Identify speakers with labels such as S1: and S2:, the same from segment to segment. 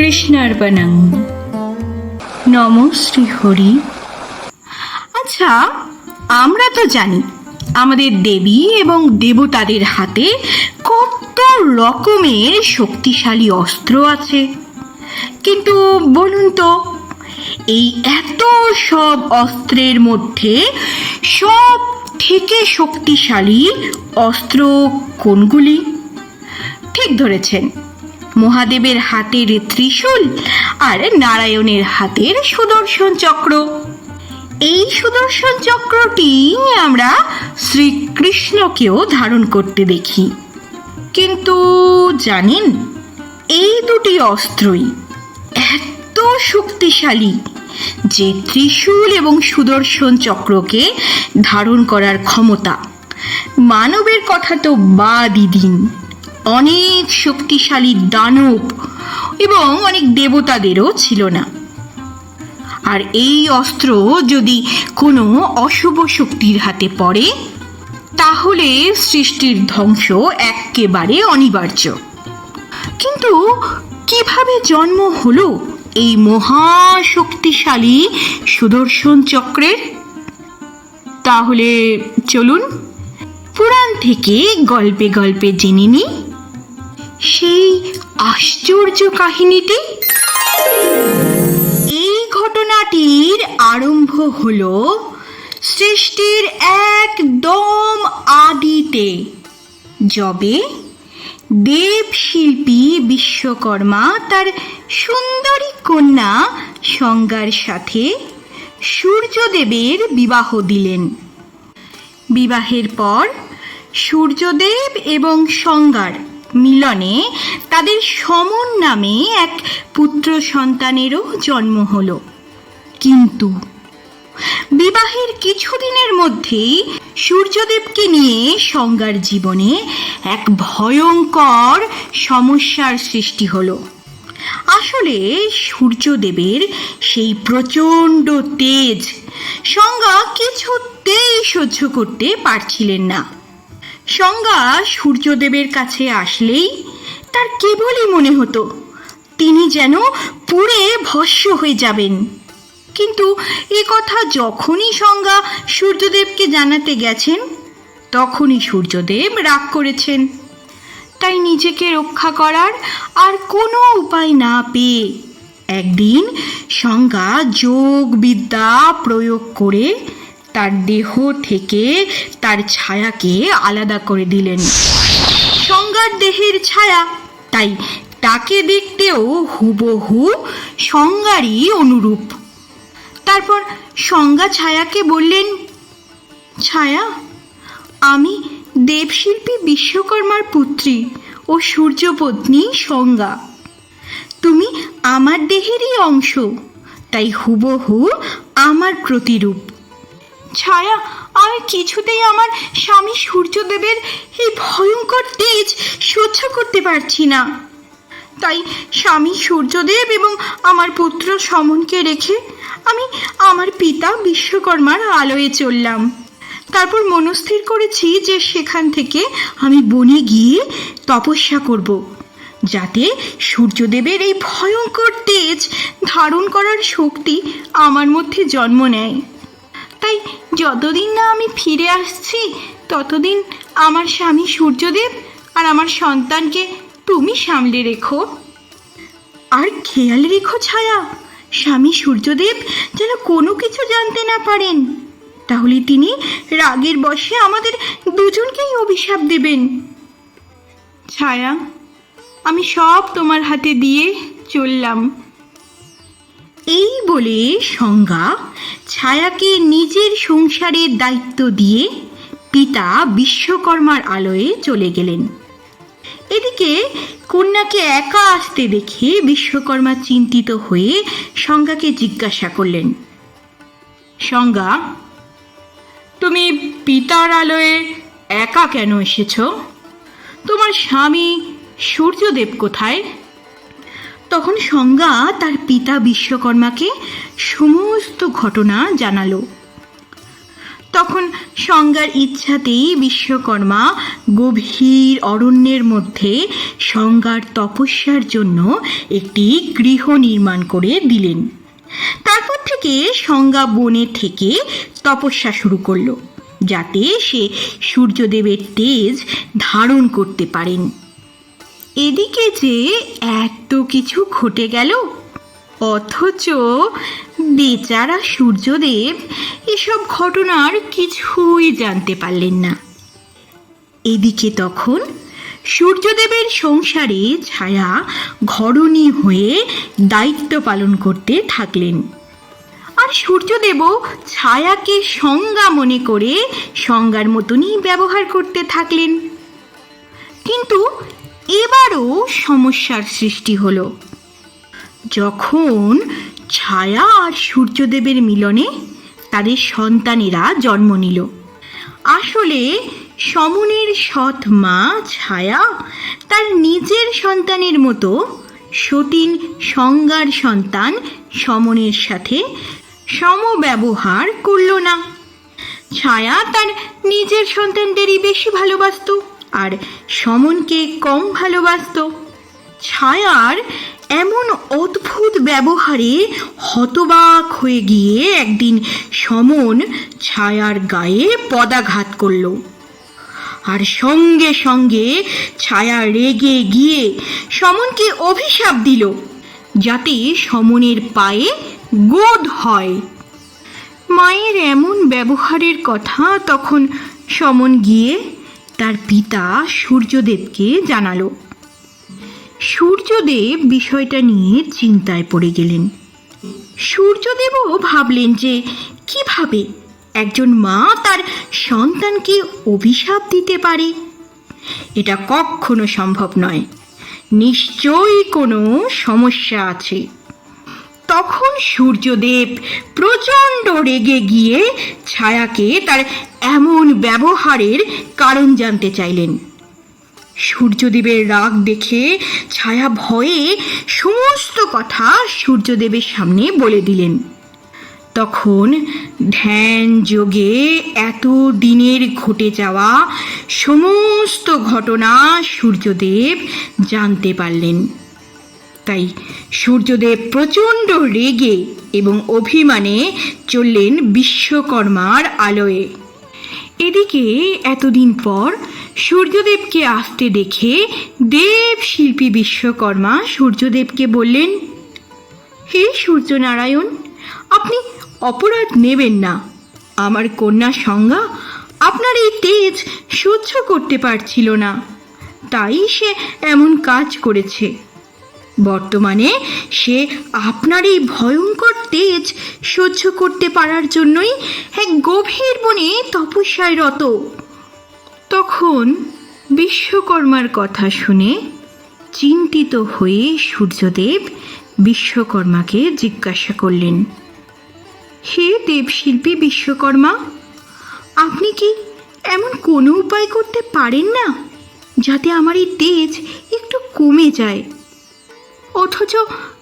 S1: কৃষ্ণার্পণং নম শ্রী হরি। আচ্ছা আমরা তো জানি, আমাদের দেবী এবং দেবতাদের হাতে কত রকমের শক্তিশালী অস্ত্র আছে। কিন্তু বলুন তো, এই এত সব অস্ত্রের মধ্যে সব থেকে শক্তিশালী অস্ত্র কোনগুলি? ঠিক ধরেছেন। মহাদেবের হাতের ত্রিশূল আর নারায়ণের হাতের সুদর্শন চক্র। এই সুদর্শন চক্রটি আমরা শ্রীকৃষ্ণকেও ধারণ করতে দেখি। কিন্তু জানেন, এই দুটি অস্ত্রই এত শক্তিশালী যে ত্রিশূল এবং সুদর্শন চক্রকে ধারণ করার ক্ষমতা মানবের কথা তো বাদই দিন। অনেক শক্তিশালী দানব এবং অনেক দেবতাদেরও ছিল না। আর এই অস্ত্র যদি কোনো অশুভ শক্তির হাতে পড়ে, তাহলে সৃষ্টির ধ্বংস একেবারে অনিবার্য। কিন্তু কীভাবে জন্ম হলো এই মহাশক্তিশালী সুদর্শন চক্রের? তাহলে চলুন, পুরাণ থেকে গল্পে গল্পে জেনে নিই। সেই আশ্চর্য কাহিনীটি? এই ঘটনাটির আরম্ভ হল সৃষ্টির একদম আদিতে, যবে দেবশিল্পী বিশ্বকর্মা তার সুন্দরী কন্যা সংজ্ঞার সাথে সূর্যদেবের বিবাহ দিলেন। বিবাহের পর সূর্যদেব এবং সংজ্ঞার মিলনে তাদের সমন নামে এক পুত্র সন্তানেরও জন্ম হলো। কিন্তু বিবাহের কিছুদিনের মধ্যেই সূর্যদেবকে নিয়ে সংজ্ঞার জীবনে এক ভয়ঙ্কর সমস্যার সৃষ্টি হলো। আসলে সূর্যদেবের সেই প্রচণ্ড তেজ সংজ্ঞা কিছুতেই সহ্য করতে পারছিলেন না। সংজ্ঞা সূর্যদেবের কাছে আসলেই তার কেবলই মনে হতো, তিনি যেন পুড়ে ভস্য হয়ে যাবেন। কিন্তু এ কথা যখনই সংজ্ঞা সূর্যদেবকে জানাতে গেছেন, তখনই সূর্যদেব রাগ করেছেন। তাই নিজেকে রক্ষা করার আর কোনো উপায় না পেয়ে একদিন সংজ্ঞা যোগ বিদ্যা প্রয়োগ করে তার দেহ থেকে তার ছায়াকে আলাদা করে দিলেন। সংজ্ঞার দেহের ছায়া। তাই তাকে দেখতেও হুবহু সংজ্ঞারই অনুরূপ। তারপর সংজ্ঞা ছায়াকে বললেন, ছায়া, আমি দেবশিল্পী বিশ্বকর্মার পুত্রী ও সূর্যপত্নী সংজ্ঞা। তুমি আমার দেহেরই অংশ, তাই হুবহু আমার প্রতিরূপ। ছায়া, আমি কিছুতেই আমার স্বামী সূর্যদেবের এই ভয়ঙ্কর তেজ সহ্য করতে পারছি না। তাই স্বামী সূর্যদেব এবং আমার পুত্র সমনকে রেখে আমি আমার পিতা বিশ্বকর্মার আলোয়ে চললাম। তারপর মনস্থির করেছি যে সেখান থেকে আমি বনে গিয়ে তপস্যা করব, যাতে সূর্যদেবের এই ভয়ঙ্কর তেজ ধারণ করার শক্তি আমার মধ্যে জন্ম নেয়। তাই যতদিন না আমি ফিরে আসছি, ততদিন আমার স্বামী সূর্যদেব আর আমার সন্তানকে তুমি সামলে রেখো। আর খেয়াল রেখো ছায়া, স্বামী সূর্যদেব যেন কোনো কিছু জানতে না পারেন। তাহলে তিনি রাগের বশে আমাদের দুজনকেই অভিশাপ দেবেন। ছায়া, আমি সব তোমার হাতে দিয়ে চললাম। এই বলে সংজ্ঞা ছায়াকে নিজের সংসারের দায়িত্ব দিয়ে পিতা বিশ্বকর্মার আলোয়ে চলে গেলেন। এদিকে কন্যাকে একা আসতে দেখে বিশ্বকর্মা চিন্তিত হয়ে সংজ্ঞাকে জিজ্ঞাসা করলেন। সংজ্ঞা, তুমি পিতার আলোয় একা কেন এসেছ? তোমার স্বামী সূর্যদেব কোথায়? তখন সংজ্ঞা তার পিতা বিশ্বকর্মাকে সমস্ত ঘটনা জানালো। তখন সংজ্ঞার ইচ্ছাতেই বিশ্বকর্মা গভীর অরণ্যের মধ্যে সংজ্ঞার তপস্যার জন্য একটি গৃহ নির্মাণ করে দিলেন। তারপর থেকে সংজ্ঞা বনে থেকে তপস্যা শুরু করল, যাতে সে সূর্যদেবের তেজ ধারণ করতে পারেন। এদিকে যে এত কিছু ঘটে গেল, অথচ বেচারা সূর্যদেব এসব ঘটনার কিছুই জানতে পারলেন না। এদিকে তখন সূর্যদেবের সংসারে ছায়া ঘরণী হয়ে দায়িত্ব পালন করতে থাকলেন। আর সূর্যদেবও ছায়াকে সংজ্ঞা মনে করে সংজ্ঞার মতনই ব্যবহার করতে থাকলেন। কিন্তু এবারও সমস্যার সৃষ্টি হলো। যখন ছায়া আর সূর্যদেবের মিলনে তাদের সন্তানেরা জন্ম নিল। আসলে সমনের সৎ মা ছায়া তার নিজের সন্তানের মতো সতীন সংজ্ঞার সন্তান সমনের সাথে সমব্যবহার করল না। ছায়া তার নিজের সন্তানদেরই বেশি ভালোবাসতো। আর সমনকে কম ভালোবাসতো। ছায়ার এমন অদ্ভুত ব্যবহারে হতবাক হয়ে গিয়ে একদিন সমন ছায়ার গায়ে পদাঘাত করল। আর সঙ্গে সঙ্গে ছায়া রেগে গিয়ে সমনকে অভিশাপ দিল, যাতে সমনের পায়ে গোদ হয়। মায়ের এমন ব্যবহারের কথা তখন সমন গিয়ে তার পিতা সূর্যদেবকে জানালো। সূর্যদেব বিষয়টা নিয়ে চিন্তায় পড়ে গেলেন। সূর্যদেবও ভাবলেন যে কীভাবে একজন মা তার সন্তানকে অভিশাপ দিতে পারে? এটা কখনো সম্ভব নয়। নিশ্চয়ই কোনো সমস্যা আছে। তখন সূর্যদেব প্রচণ্ড রেগে গিয়ে ছায়াকে তার এমন ব্যবহারের কারণ জানতে চাইলেন। সূর্যদেবের রাগ দেখে ছায়া ভয়ে সমস্ত কথা সূর্যদেবের সামনে বলে দিলেন। তখন ধ্যান যোগে এত দিনের ঘটে যাওয়া সমস্ত ঘটনা সূর্যদেব জানতে পারলেন। তাই সূর্যদেব প্রচণ্ড রেগে এবং অভিমানে চললেন বিশ্বকর্মার আলোয়ে। এদিকে এতদিন পর সূর্যদেবকে আসতে দেখে দেব শিল্পী বিশ্বকর্মা সূর্যদেবকে বললেন, হে সূর্যনারায়ণ, আপনি অপরাধ নেবেন না। আমার কন্যা সংজ্ঞা আপনার এই তেজ সহ্য করতে পারছিল না। তাই সে এমন কাজ করেছে। বর্তমানে সে আপনার এই ভয়ঙ্কর তেজ সহ্য করতে পারার জন্যই এক গভীর বনে তপস্যায় রত। তখন বিশ্বকর্মার কথা শুনে চিন্তিত হয়ে সূর্যদেব বিশ্বকর্মাকে জিজ্ঞাসা করলেন, হে দেবশিল্পী বিশ্বকর্মা, আপনি কি এমন কোনো উপায় করতে পারেন না যাতে আমার এই তেজ একটু কমে যায়? অথচ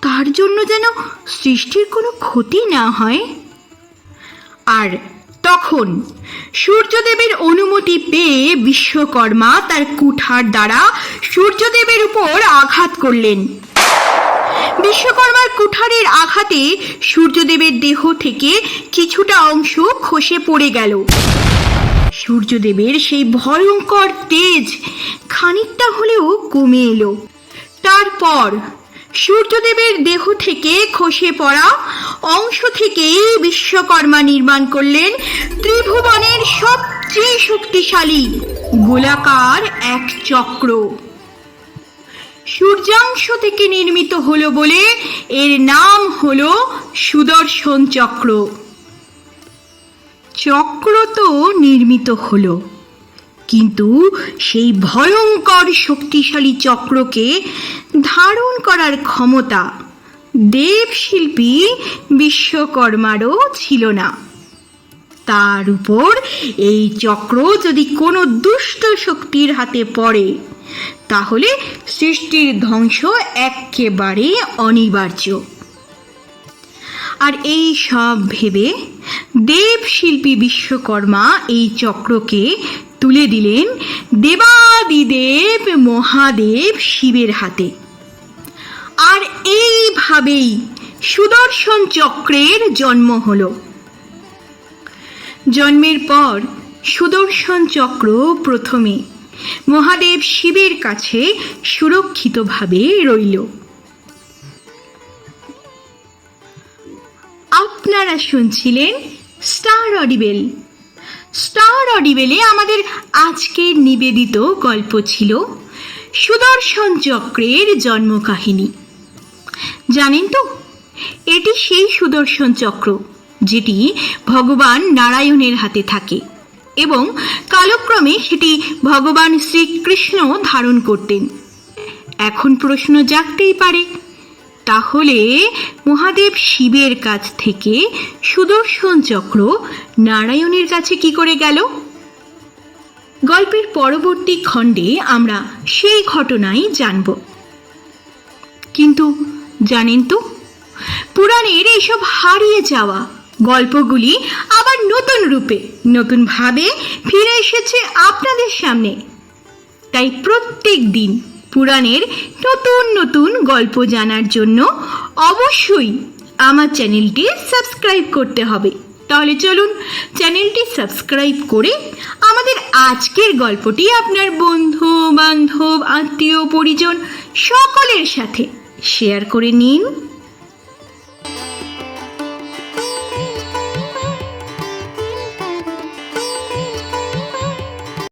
S1: তার জন্য যেন সৃষ্টির কোনো ক্ষতি না হয়। আর তখন সূর্যদেবের অনুমতি পেয়ে বিশ্বকর্মা তার কুঠার দ্বারা সূর্যদেবের উপর আঘাত করলেন। বিশ্বকর্মার কুঠারের আঘাতে সূর্যদেবের দেহ থেকে কিছুটা অংশ খসে পড়ে গেল। সূর্যদেবের সেই ভয়ঙ্কর তেজ খানিকটা হলেও কমে এলো। তারপর সূর্যদেবের দেহ থেকে খসে পড়া অংশ থেকেই বিশ্বকর্মা নির্মাণ করলেন ত্রিভুবনের সবচেয়ে শক্তিশালী গোলাকার এক চক্র। সূর্যাংশ থেকে নির্মিত হলো বলে এর নাম হলো সুদর্শন চক্র। চক্র তো নির্মিত হলো। কিন্তু সেই ভয়ঙ্কর শক্তিশালী চক্রকে ধারণ করার ক্ষমতা দেবশিল্পী বিশ্বকর্মারও ছিল না। তার উপর এই চক্র যদি কোনো দুষ্ট শক্তির হাতে পড়ে, তাহলে সৃষ্টির ধ্বংস একেবারে অনিবার্য। আর এই সব ভেবে দেবশিল্পী বিশ্বকর্মা এই চক্রকে তুলে দিলেন দেবাদিদেব মহাদেব শিবের হাতে। আর এইভাবেই সুদর্শন চক্রের জন্ম হলো। জন্মের পর সুদর্শন চক্র প্রথমে মহাদেব শিবের কাছে সুরক্ষিতভাবে রইল। আপনারা শুনছিলেন স্টার অডিবেল। স্টার অডিবেলে আমাদের আজকের নিবেদিত গল্প ছিল সুদর্শন চক্রের জন্মকাহিনী। জানেন তো, এটি সেই সুদর্শন চক্র যেটি ভগবান নারায়ণের হাতে থাকে এবং কালক্রমে সেটি ভগবান শ্রীকৃষ্ণ ধারণ করতেন। এখন প্রশ্ন জাগতেই পারে তাহলে মহাদেব শিবের কাছ থেকে সুদর্শন চক্র নারায়ণের কাছে কি করে গেল? গল্পের পরবর্তী খণ্ডে আমরা সেই ঘটনাই জানব। কিন্তু জানেন তো, পুরাণের এইসব হারিয়ে যাওয়া গল্পগুলি আবার নতুন রূপে, নতুনভাবে ফিরে এসেছে আপনাদের সামনে। তাই প্রত্যেক দিন পুরাণের নতুন নতুন গল্প জানার জন্য অবশ্যই আমার চ্যানেলটি সাবস্ক্রাইব করতে হবে। তাহলে চলুন চ্যানেলটি সাবস্ক্রাইব করে আমাদের আজকের গল্পটি আপনার বন্ধু, বান্ধব, আত্মীয়, পরিজন সকলের সাথে শেয়ার করে নিন।